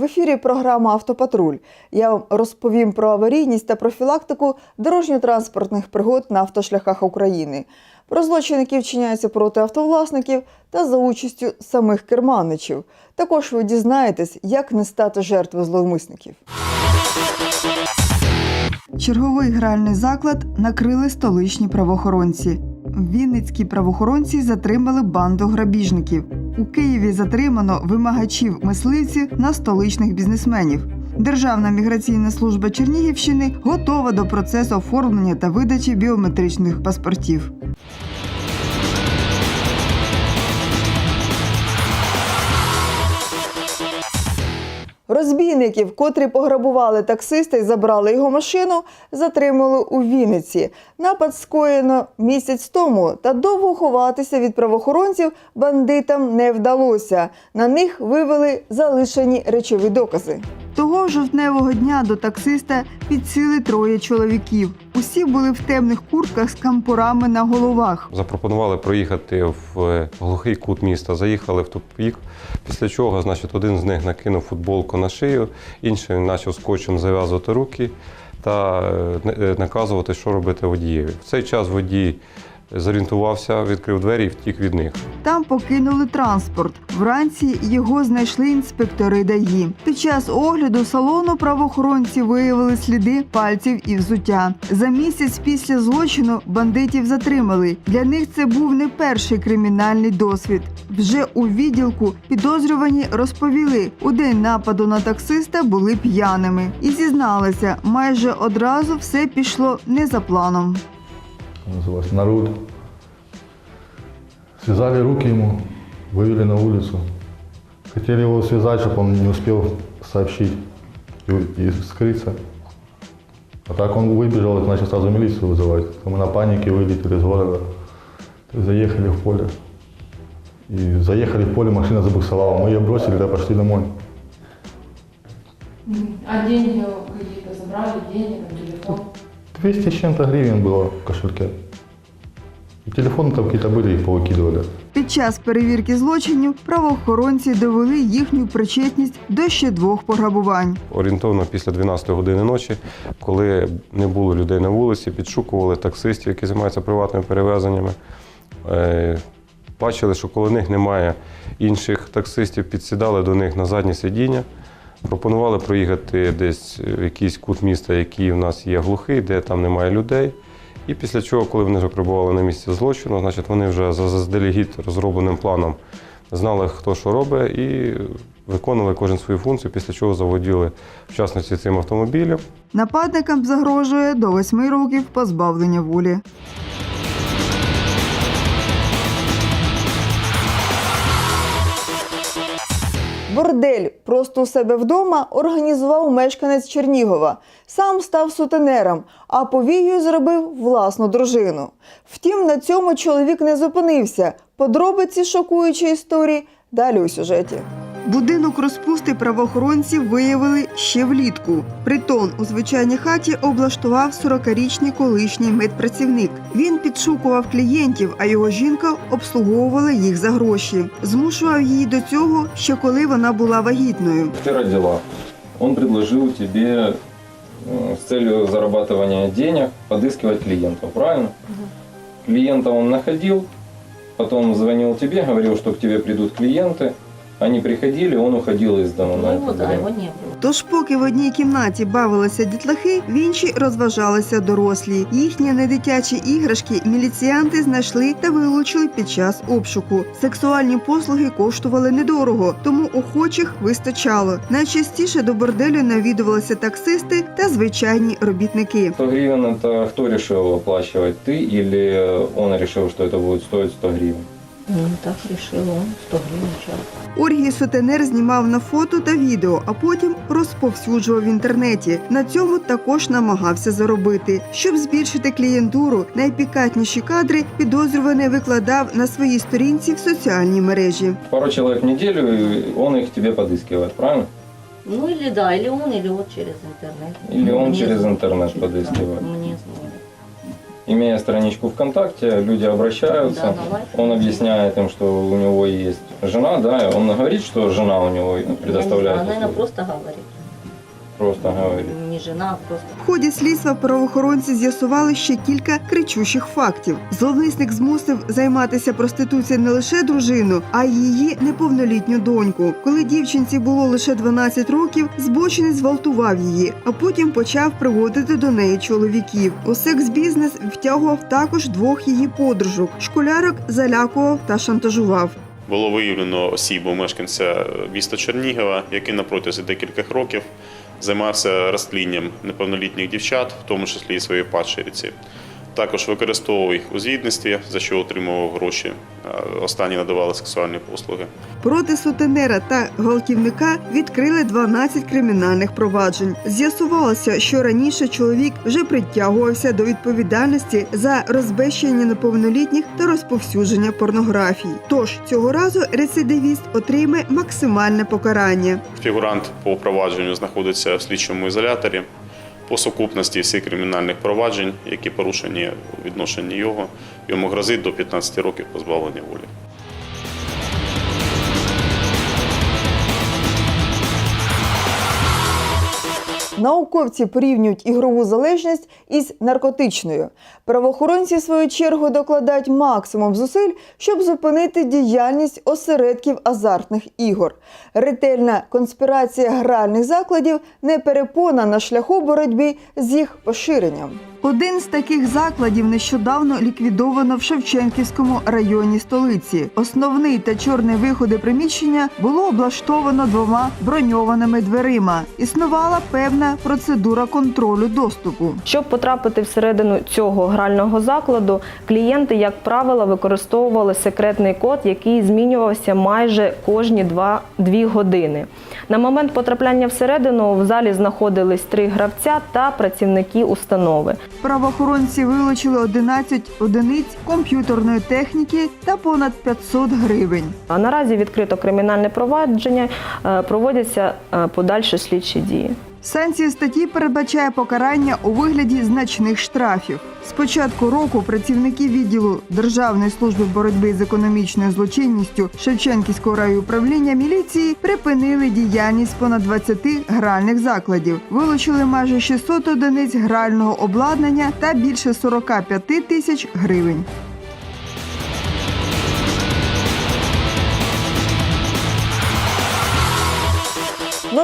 В ефірі. Програма Автопатруль. Я вам розповім про аварійність та профілактику дорожньо-транспортних пригод на автошляхах України, про злочини, які вчиняються проти автовласників та за участю самих керманичів. Також ви дізнаєтесь, як не стати жертвою зловмисників. Черговий гральний заклад накрили столичні правоохоронці. Вінницькі правоохоронці затримали банду грабіжників. У Києві затримано вимагачів мисливців на столичних бізнесменів. Державна міграційна служба Чернігівщини готова до процесу оформлення та видачі біометричних паспортів. Розбійників, котрі пограбували таксиста і забрали його машину, затримали у Вінниці. Напад скоєно місяць тому, та довго ховатися від правоохоронців бандитам не вдалося. На них вивели залишені речові докази. Того жовтневого дня до таксиста підсіли троє чоловіків. Усі були в темних куртках з кампурами на головах. Запропонували проїхати в глухий кут міста. Заїхали в тупік, після чого, значить, один з них накинув футболку на шию, інший почав скотчем зав'язувати руки та е, е, наказувати, що робити водієві. В цей час водій зорієнтувався, відкрив двері і втік від них. Там покинули транспорт. Вранці його знайшли інспектори ДАІ. Під час огляду салону правоохоронці виявили сліди пальців і взуття. За місяць після злочину бандитів затримали. Для них це був не перший кримінальний досвід. Вже у відділку підозрювані розповіли, у день нападу на таксиста були п'яними і зізналися, майже одразу все пішло не за планом. Называлось «Народ». Связали руки ему, вывели на улицу. Хотели его связать, чтобы он не успел сообщить и, и скрыться. А так он выбежал и начал сразу милицию вызывать. Мы на панике вылетели из города, заехали в поле. И заехали в поле, машина забуксовала. Мы ее бросили, да, пошли домой. А деньги какие-то забрали, деньги? 200 с чем-то гривен было в кошельке. И телефоны там какие-то были, их повыкидывали. Під час перевірки злочинів правоохоронці довели їхню причетність до ще двох пограбувань. Орієнтовно після 12 години ночі, коли не було людей на вулиці, підшукували таксистів, які займаються приватними перевезеннями. Е, Бачили, що коло них немає інших таксистів, підсідали до них на заднє сидіння. Пропонували проїхати десь в якийсь кут міста, який в нас є глухий, де там немає людей. І після чого, коли вони вже прибували на місці злочину, значить вони вже за заздалегідь розробленим планом знали, хто що робить, і виконували кожен свою функцію, після чого заводіли в частності цим автомобілем. Нападникам загрожує до восьми років позбавлення волі. Бордель просто у себе вдома організував мешканець Чернігова. Сам став сутенером, а повією зробив власну дружину. Втім, на цьому чоловік не зупинився. Подробиці шокуючої історії далі у сюжеті. Будинок розпусти правоохоронців виявили ще влітку. Притон у звичайній хаті облаштував 40-річний колишній медпрацівник. Він підшукував клієнтів, а його жінка обслуговувала їх за гроші. Змушував її до цього ще коли вона була вагітною. Ты родила. Он предложил тебе э, с целью зарабатывания денег подыскивать клиентов, правильно? Клиента он находил, потом звонил тебе, говорил, что к тебе придут клиенты. Они приходили, он уходил из дома на Ну это его, да, время. его не было. Тож, поки в одній кімнаті бавилися дітлахи, в іншій розважалися дорослі. Їхні недитячі іграшки міліціянти знайшли та вилучили під час обшуку. Сексуальні послуги коштували недорого, тому охочих вистачало. Найчастіше до борделю навідувалися таксисти та звичайні робітники. 100 гривен это кто решил оплачивать, ты или он решил, что это будет стоить 100 гривен? Ну, так решил он, 100 гривен в час. Оргії сутенер знімав на фото та відео, а потім розповсюджував в інтернеті. На цьому також намагався заробити. Щоб збільшити клієнтуру, найпікатніші кадри підозрюваний викладав на своїй сторінці в соціальній мережі. Пару человек в неделю, и он их тебе подыскивает, правильно? Ну или да, или он, или вот через интернет. Или он через интернет подыскивает. Имея страничку ВКонтакте, люди обращаются. Да. Он объясняет им, что у него есть жена, да, он говорит, что жена у него Я не предоставляет. знаю, наверное, услуги. просто говорит. Просто говорит. Не жена, а просто. В ході слідства правоохоронці з'ясували ще кілька кричущих фактів. Зловмисник змусив займатися проституцією не лише дружину, а й її неповнолітню доньку. Коли дівчинці було лише 12 років, збочинець зґвалтував її, а потім почав приводити до неї чоловіків. У секс-бізнес втягував також двох її подружок. Школярок залякував та шантажував. Було виявлено осібу мешканця міста Чернігова, який на протязі декількох років займався розтлінням неповнолітніх дівчат, в тому числі і своєї падчериці. Також використовував їх у звітництві, за що отримував гроші. Останні надавали сексуальні послуги. Проти сутенера та гвалтівника відкрили 12 кримінальних проваджень. З'ясувалося, що раніше чоловік вже притягувався до відповідальності за розбещення неповнолітніх та розповсюдження порнографії. Тож цього разу рецидивіст отримає максимальне покарання. Фігурант по провадженню знаходиться в слідчому ізоляторі. По сукупності всіх кримінальних проваджень, які порушені у відношенні його, йому грозить до 15 років позбавлення волі. Науковці порівнюють ігрову залежність із наркотичною. Правоохоронці, в свою чергу, докладають максимум зусиль, щоб зупинити діяльність осередків азартних ігор. Ретельна конспірація гральних закладів не перепона на шляху боротьби з їх поширенням. Один з таких закладів нещодавно ліквідовано в Шевченківському районі столиці. Основний та чорний виходи приміщення було облаштовано двома броньованими дверима. Існувала певна процедура контролю доступу. Щоб потрапити всередину цього грального закладу, клієнти, як правило, використовували секретний код, який змінювався майже кожні 2 години. На момент потрапляння всередину в залі знаходились три гравця та працівники установи. Правоохоронці вилучили 11 одиниць комп'ютерної техніки та понад 500 гривень. А наразі відкрито кримінальне провадження, е, проводяться е, подальші слідчі дії. Санкція статті передбачає покарання у вигляді значних штрафів. З початку року працівники відділу Державної служби боротьби з економічною злочинністю Шевченківського райуправління міліції припинили діяльність понад 20 гральних закладів, вилучили майже 600 одиниць грального обладнання та більше 45 тисяч гривень.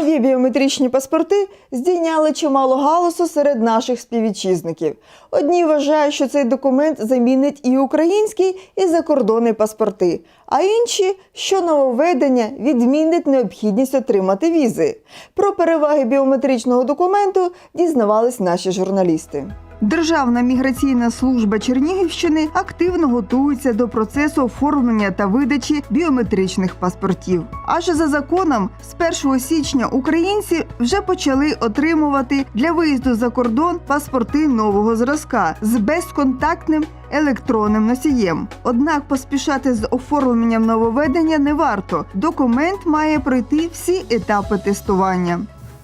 Нові біометричні паспорти здійняли чимало галасу серед наших співвітчизників. Одні вважають, що цей документ замінить і український, і закордонні паспорти, а інші, що нововведення відмінить необхідність отримати візи. Про переваги біометричного документу дізнавались наші журналісти. Державна міграційна служба Чернігівщини активно готується до процесу оформлення та видачі біометричних паспортів. Аж за законом, з 1 січня українці вже почали отримувати для виїзду за кордон паспорти нового зразка з безконтактним електронним носієм. Однак поспішати з оформленням нововведення не варто. Документ має пройти всі етапи тестування.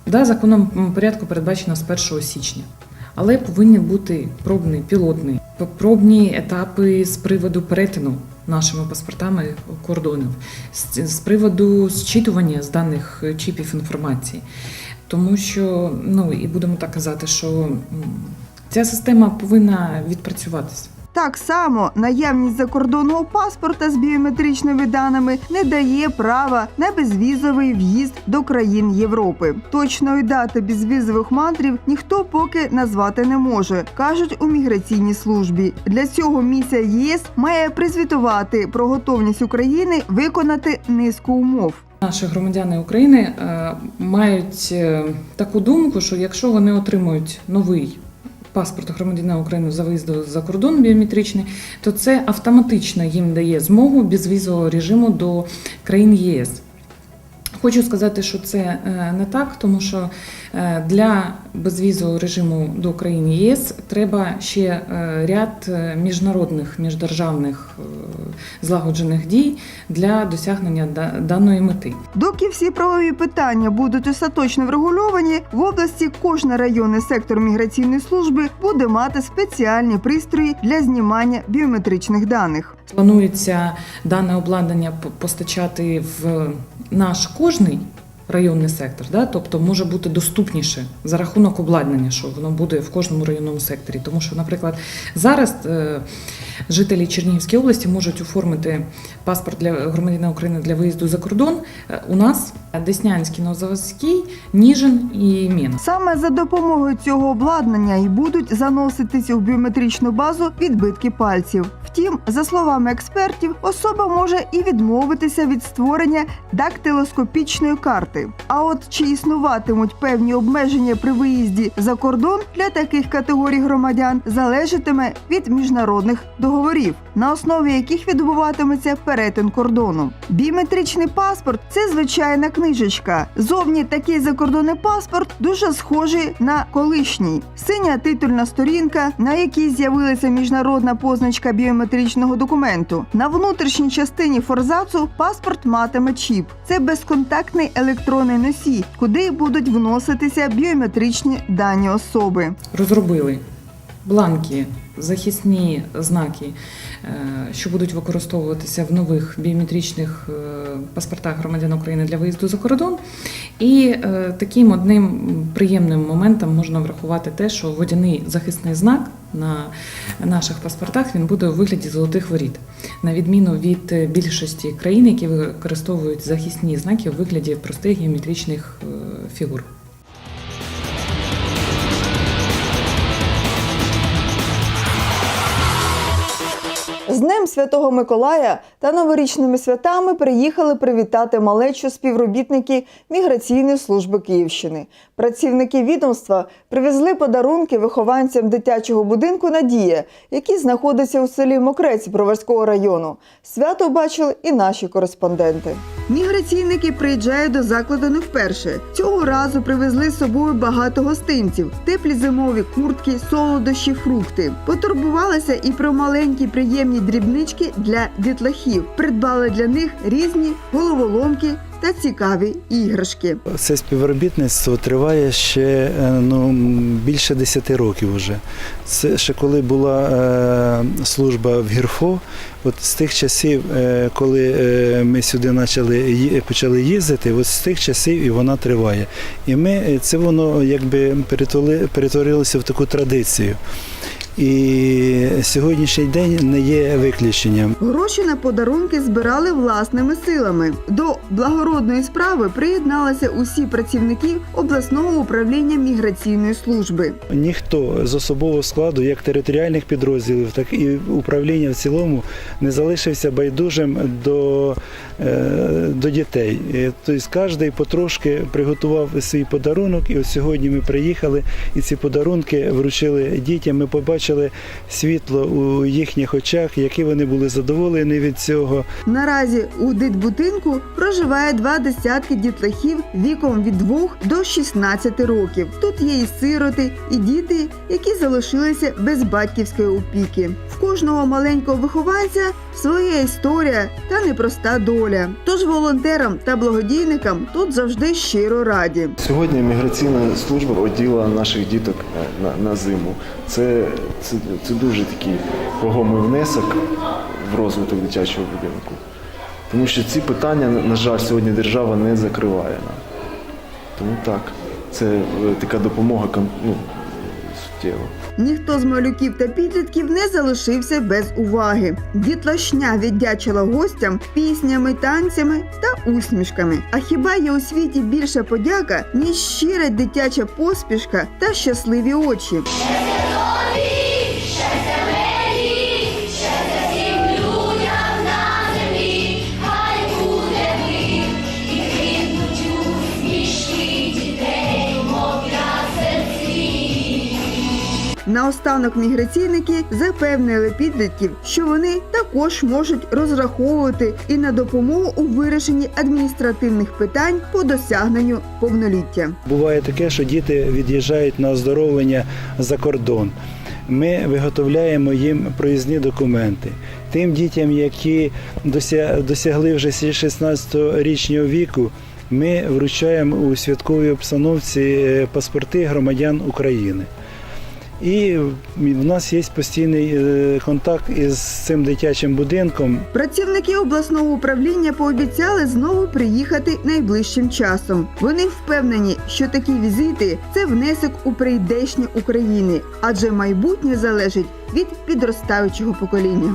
Да, законом порядку передбачено з 1 січня. Але повинні бути пробний, пілотний, пробні етапи з приводу перетину нашими паспортами кордонів, з приводу зчитування з даних чіпів інформації. Тому що, ну і будемо так казати, що ця система повинна відпрацюватися. Так само наявність закордонного паспорта з біометричними даними не дає права на безвізовий в'їзд до країн Європи. Точної дати безвізових мандрів ніхто поки назвати не може, кажуть у міграційній службі. Для цього місія ЄС має призвітувати про готовність України виконати низку умов. Наші громадяни України е, мають е, таку думку, що якщо вони отримують новий паспорт громадянина України за виїзду за кордон біометричний, то це автоматично їм дає змогу безвізового режиму до країн ЄС. Хочу сказати, що це е, не так, тому що е, для безвізового режиму до України ЄС треба ще е, ряд міжнародних міждержавних злагоджених дій для досягнення даної мети. Доки всі правові питання будуть остаточно врегульовані, в області кожен районний сектор міграційної служби буде мати спеціальні пристрої для знімання біометричних даних. Планується дане обладнання постачати в наш кожний районний сектор, да? тобто може бути доступніше за рахунок обладнання, що воно буде в кожному районному секторі. Тому що, наприклад, зараз е, жителі Чернігівської області можуть оформити паспорт для громадянина України для виїзду за кордон. Е, У нас Деснянський, Новозаводський, Ніжин і Міна. Саме за допомогою цього обладнання і будуть заноситися в біометричну базу відбитки пальців. Втім, за словами експертів, особа може і відмовитися від створення дактилоскопічної карти. А от чи існуватимуть певні обмеження при виїзді за кордон для таких категорій громадян залежатиме від міжнародних договорів, на основі яких відбуватиметься перетин кордону. Біометричний паспорт це звичайна книжечка. Зовні такий закордонний паспорт дуже схожий на колишній. Синя титульна сторінка, на якій з'явилася міжнародна позначка біометричного документу. На внутрішній частині форзацу паспорт матиме чіп. Це безконтактний електронний носій, куди будуть вноситися біометричні дані особи. розробили бланки, захисні знаки, е, що будуть використовуватися в нових біометричних е, паспортах громадян України для виїзду за кордон. І е, таким одним приємним моментом можна врахувати те, що водяний захисний знак на наших паспортах він буде у вигляді золотих воріт, на відміну від більшості країн, які використовують захисні знаки у вигляді простих геометричних фігур. З Днем Святого Миколая та новорічними святами приїхали привітати малечу співробітники міграційної служби Київщини. Працівники відомства привезли подарунки вихованцям дитячого будинку Надія, який знаходиться у селі Мокрець Броварського району. Свято бачили і наші кореспонденти. Міграційники приїжджають до закладу не вперше. Цього разу привезли з собою багато гостинців, теплі зимові куртки, солодощі, фрукти. Потурбувалися і про маленькі приємні дрібнички для дітлахів. Придбали для них різні головоломки та цікаві іграшки. Це співробітництво триває ще е, ну, більше 10 років вже. Це ще коли була е, служба в Гірфо, от з тих часів, е, коли е, ми сюди почали, почали їздити, от з тих часів і вона триває. І ми е, це воно якби перетворилося в таку традицію. І сьогоднішній день не є виключенням. Гроші на подарунки збирали власними силами. До благородної справи приєдналися усі працівники обласного управління міграційної служби. Ніхто з особового складу, як територіальних підрозділів, так і управління в цілому, не залишився байдужим до, е, до дітей. Е, Тобто кожен потрошки приготував свій подарунок, і от сьогодні ми приїхали і ці подарунки вручили дітям. Ми побачили світло у їхніх очах, які вони були задоволені від цього. Наразі у дитбудинку проживає два десятки дітлахів віком від 2 до 16 років. Тут є і сироти, і діти, які залишилися без батьківської опіки. В кожного маленького вихованця своя історія та непроста доля. Тож волонтерам та благодійникам тут завжди щиро раді. Сьогодні міграційна служба оділа наших діток е, на, на зиму. Це, це, це дуже такий вагомий внесок в розвиток дитячого будинку. Тому що ці питання, на жаль, сьогодні держава не закриває нам. Тому так, це е, така допомога ну, суттєва. Ніхто з малюків та підлітків не залишився без уваги. Дітлашня віддячила гостям піснями, танцями та усмішками. А хіба є у світі більша подяка, ніж щира дитяча поспішка та щасливі очі? Наостанок міграційники запевнили підлітків, що вони також можуть розраховувати і на допомогу у вирішенні адміністративних питань по досягненню повноліття. Буває таке, що діти від'їжджають на оздоровлення за кордон. Ми виготовляємо їм проїзні документи. Тим дітям, які досягли вже 16-річного віку, ми вручаємо у святковій обстановці е, паспорти громадян України. І в нас є постійний е, контакт із цим дитячим будинком. Працівники обласного управління пообіцяли знову приїхати найближчим часом. Вони впевнені, що такі візити це внесок у прийдешнє України, адже майбутнє залежить від підростаючого покоління.